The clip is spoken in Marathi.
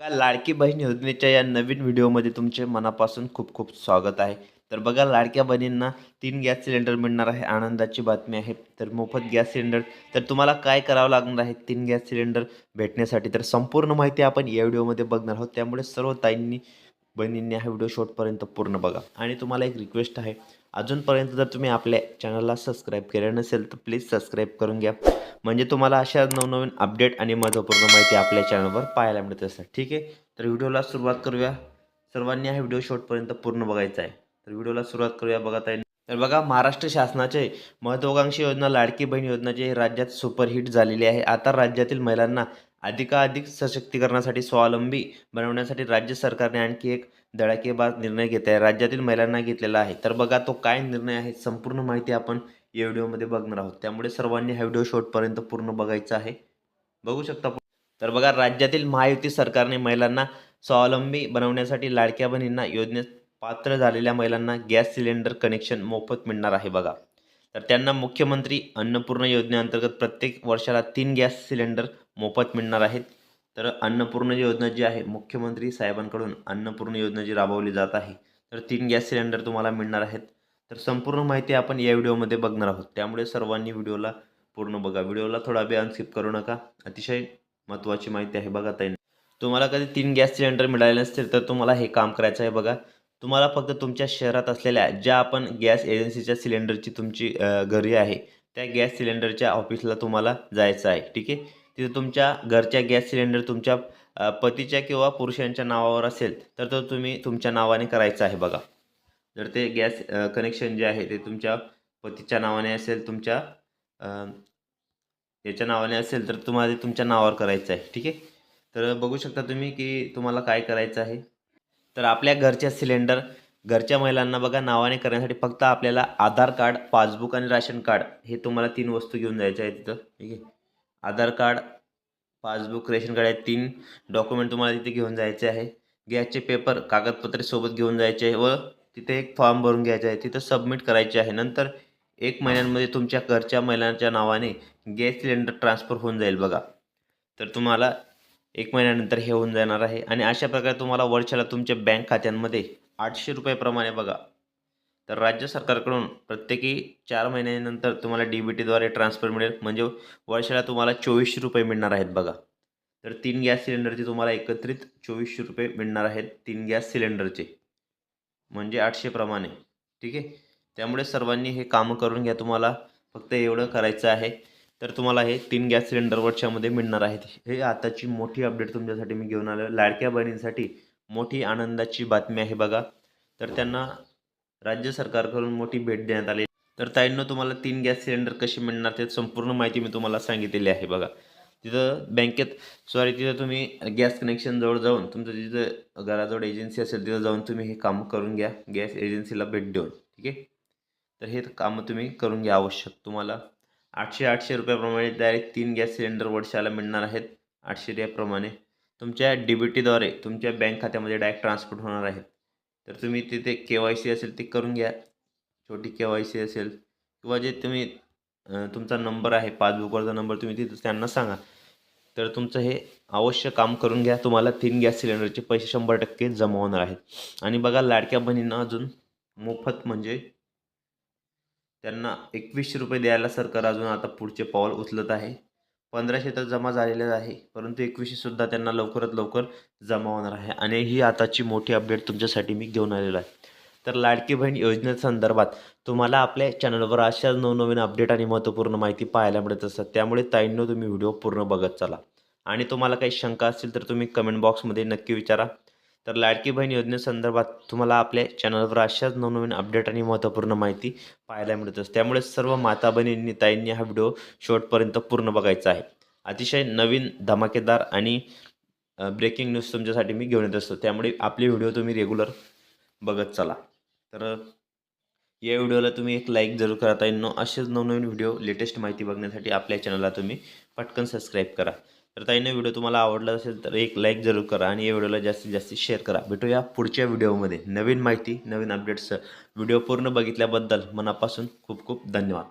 बघा लाडकी बहीण योजनेच्या या नवीन व्हिडिओमध्ये तुमचे मनापासून खूप खूप स्वागत आहे. तर बघा लाडक्या बहिणींना तीन गॅस सिलेंडर मिळणार आहे. आनंदाची बातमी आहे. तर मोफत गॅस सिलेंडर तर तुम्हाला काय करावं लागणार आहे? तीन गॅस सिलेंडर भेटण्यासाठी तर संपूर्ण माहिती आपण या व्हिडिओमध्ये बघणार आहोत. त्यामुळे सर्व ताईंनी बहिणींनी हा व्हिडिओ शॉर्टपर्यंत पूर्ण बघा. आणि तुम्हाला एक रिक्वेस्ट आहे. अजूनपर्यंत जर तुम्ही आपल्या चॅनलला सबस्क्राईब केलं नसेल तर प्लीज सबस्क्राईब करून घ्या. म्हणजे तुम्हाला अशा नवनवीन अपडेट आणि महत्त्वपूर्ण माहिती आपल्या चॅनलवर पाहायला मिळत असतात ठीक आहे? तर व्हिडिओला सुरुवात करूया. सर्वांनी हा व्हिडिओ शॉर्टपर्यंत पूर्ण बघायचा आहे. तर व्हिडिओला सुरुवात करूया बघा ताई. तर बघा महाराष्ट्र शासनाचे महत्त्वाकांक्षी योजना लाडकी बहीण योजना जे राज्यात सुपरहिट झालेली आहे. आता राज्यातील महिलांना अधिकाधिक सशक्तीकरणासाठी स्वावलंबी बनवण्यासाठी राज्य सरकारने आणखी एक धडाकेबाज निर्णय घेत आहे. राज्यातील महिलांना घेतलेला आहे. तर बघा तो काय निर्णय आहे? संपूर्ण माहिती आपण या व्हिडिओमध्ये बघणार आहोत. त्यामुळे सर्वांनी हा व्हिडिओ शेवटपर्यंत पूर्ण बघायचा आहे. बघू शकता तर बघा राज्यातील महायुती सरकारने महिलांना स्वावलंबी बनवण्यासाठी लाडक्या बहिणींना योजनेत पात्र झालेल्या महिलांना गॅस सिलेंडर कनेक्शन मोफत मिळणार आहे बघा. तर त्यांना मुख्यमंत्री अन्नपूर्ण योजनेअंतर्गत प्रत्येक वर्षाला तीन गॅस सिलेंडर मोफत मिळणार आहेत. तर अन्नपूर्ण योजना जी आहे मुख्यमंत्री साहेबांकडून अन्नपूर्ण योजना जी राबवली जात आहे तर तीन गॅस सिलेंडर तुम्हाला मिळणार आहेत. तर संपूर्ण माहिती आपण या व्हिडिओमध्ये बघणार आहोत. त्यामुळे सर्वांनी व्हिडिओला पूर्ण बघा. व्हिडिओला थोडा वेळ अनस्किप करू नका. अतिशय महत्त्वाची माहिती आहे बघा ताई. तुम्हाला कधी तीन गॅस सिलेंडर मिळाले नसतील तर तुम्हाला हे काम करायचं आहे बघा. तुम्हाला फक्त तुमच्या शहरात असलेल्या ज्या आपण गॅस एजन्सीच्या सिलेंडरची तुमची घरी आहे त्या गॅस सिलेंडरच्या ऑफिसला तुम्हाला जायचं आहे ठीक आहे? तिथे तुमच्या घरच्या गॅस सिलेंडर तुमच्या पतीच्या किंवा पुरुषांच्या नावावर असेल तर तो तुम्ही तुमच्या नावाने करायचं आहे बघा. जर ते गॅस कनेक्शन जे आहे ते तुमच्या पतीच्या नावाने असेल तुमच्या याच्या नावाने असेल तर तुम्हाला ते तुमच्या नावावर करायचं आहे ठीक आहे? तर बघू शकता तुम्ही की तुम्हाला काय करायचं आहे. तर आपल्या घरच्या सिलेंडर घरच्या महिलांना बघा नावाने करण्यासाठी फक्त आपल्याला आधार कार्ड पासबुक आणि राशन कार्ड हे तुम्हाला तीन वस्तू घेऊन जायच्या आहे तिथं ठीक आहे? Aadhaar card passbook ration card हे तीन डॉक्युमेंट तुम्हाला तिथे घेऊन जायचे आहे. गॅसचे पेपर कागदपत्रे सोबत घेऊन जायचे आहे व तिथे एक फॉर्म भरून घ्यायचा आहे. तिथं सबमिट करायचे आहे. नंतर एक महिन्यांमध्ये तुमच्या घरच्या महिलांच्या नावाने गॅस सिलेंडर ट्रान्सफर होऊन जाईल बघा. तर तुम्हाला एक महिन्यानंतर हे होऊन जाणार आहे. आणि अशा प्रकारे तुम्हाला वर्षाला तुमच्या बँक खात्यांमध्ये आठशे रुपयाप्रमाणे बघा. तर राज्य सरकारकडून प्रत्येकी चार महिन्यानंतर तुम्हाला डी बी टीद्वारे ट्रान्सफर मिळेल. म्हणजे वर्षाला तुम्हाला चोवीसशे रुपये मिळणार आहेत बघा. तर तीन गॅस सिलेंडरचे तुम्हाला एकत्रित चोवीसशे रुपये मिळणार आहेत तीन गॅस सिलेंडरचे. म्हणजे आठशेप्रमाणे. ठीक आहे? त्यामुळे सर्वांनी हे कामं करून घ्या तुम्हाला. फक्त एवढं करायचं आहे. तर तुम्हाला हे तीन गॅस सिलेंडर वर्षामध्ये मिळणार आहेत. हे आताची मोठी अपडेट तुमच्यासाठी मी घेऊन आलो लाडक्या बहिणींसाठी मोठी आनंदाची बातमी आहे बघा. तर त्यांना राज्य सरकारकडून मोठी भेट देण्यात आली तर ताईंनो तुम्हाला तीन गॅस सिलेंडर कसे मिळणार ते संपूर्ण माहिती मी तुम्हाला सांगितलेली आहे बघा. तिथं बँकेत सॉरी तिथं तुम्ही गॅस कनेक्शनजवळ जाऊन तुमचं जिथं घराजवळ एजन्सी असेल तिथं जाऊन तुम्ही हे काम करून घ्या. गॅस एजन्सीला भेट देऊन ठीक आहे? तर हे कामं तुम्ही करून घ्या आवश्यक तुम्हाला. आठशे आठशे रुपयाप्रमाणे डायरेक्ट तीन गॅस सिलेंडर वर्षाला मिळणार आहेत आठशे रुपयाप्रमाणे. तुमच्या डी बी टीद्वारे तुमच्या बँक खात्यामध्ये डायरेक्ट ट्रान्सफर होणार आहेत. तर तुम्ही तिथे के वाय सी असेल ते करून घ्या. छोटी के वाय सी असेल किंवा जे तुम्ही तुमचा नंबर आहे पासबुकवरचा नंबर तुम्ही तिथं त्यांना सांगा. तर तुमचं हे अवश्य काम करून घ्या. तुम्हाला तीन गॅस सिलेंडरचे पैसे शंभर टक्के जमा होणार आहेत. आणि बघा लाडक्या बहिणींना अजून मोफत म्हणजे त्यांना एकवीसशे रुपये द्यायला सरकार अजून आता पुढचे पाऊल उचलत आहे. पंधराशे तर जमा झालेले आहे परंतु एकवीसशेसुद्धा त्यांना लवकरात लवकर जमा होणार आहे. आणि ही आताची मोठी अपडेट तुमच्यासाठी मी घेऊन आलेलो आहे. तर लाडकी बहीण योजनेसंदर्भात तुम्हाला आपल्या चॅनलवर अशाच नवनवीन अपडेट आणि महत्त्वपूर्ण माहिती पाहायला मिळत असतात. त्यामुळे ताईंनो तुम्ही व्हिडिओ पूर्ण बघत चला. आणि तुम्हाला काही शंका असतील तर तुम्ही कमेंट बॉक्समध्ये नक्की विचारा. तर लाडकी बहीण योजनेसंदर्भात तुम्हाला आपल्या चॅनलवर अशाच नवनवीन अपडेट आणि महत्त्वपूर्ण माहिती पाहायला मिळत असते. त्यामुळे सर्व माता बहिणींनी ताईंनी हा व्हिडिओ शेवटपर्यंत पूर्ण बघायचा आहे. अतिशय नवीन धमाकेदार आणि ब्रेकिंग न्यूज तुमच्यासाठी मी घेऊन येत असतो. त्यामुळे आपले व्हिडिओ तुम्ही रेग्युलर बघत चला. तर या व्हिडिओला तुम्ही एक लाईक जरूर करा ताईंनो. असेच नवनवीन व्हिडिओ लेटेस्ट माहिती बघण्यासाठी आपल्या चॅनलला तुम्ही पटकन सबस्क्राईब करा. तर ताईने व्हिडिओ तुम्हाला आवडला असेल तर एक लाईक जरूर करा आणि या व्हिडिओला जास्तीत जास्त शेअर करा. भेटूया पुढच्या व्हिडिओमध्ये. नवीन माहिती नवीन अपडेट्स व्हिडिओ पूर्ण बघितल्याबद्दल मनापासून खूप खूप धन्यवाद.